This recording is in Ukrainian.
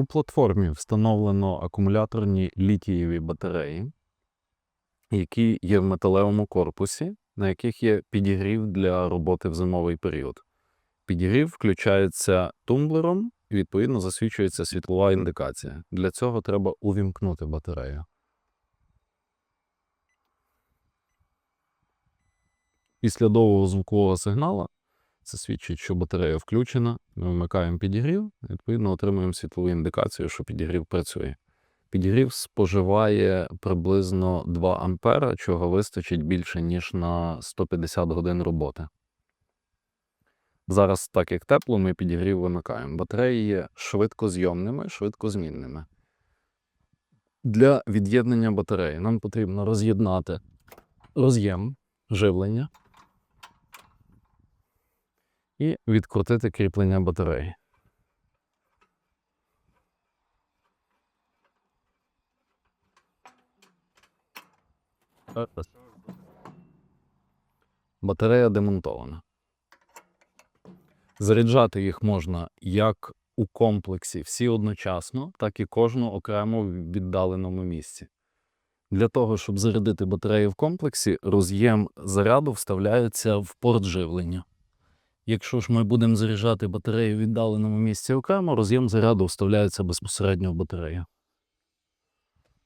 У платформі встановлено акумуляторні літієві батареї, які є в металевому корпусі, на яких є підігрів для роботи в зимовий період. Підігрів включається тумблером і відповідно засвічується світлова індикація. Для цього треба увімкнути батарею. Після довгого звукового сигналу це свідчить, що батарея включена. Ми вмикаємо підігрів, відповідно, отримуємо світлову індикацію, що підігрів працює. Підігрів споживає приблизно 2 ампера, чого вистачить більше, ніж на 150 годин роботи. Зараз, так як тепло, ми підігрів вимикаємо. Батареї є швидкозйомними, швидкозмінними. Для від'єднання батареї нам потрібно роз'єднати роз'єм живлення і відкрутити кріплення батареї. Батарея демонтована. Заряджати їх можна як у комплексі всі одночасно, так і кожну окремо в віддаленому місці. Для того, щоб зарядити батарею в комплексі, роз'єм заряду вставляється в порт живлення. Якщо ж ми будемо заряджати батарею в віддаленому місці окремо, роз'єм заряду вставляється безпосередньо в батарею.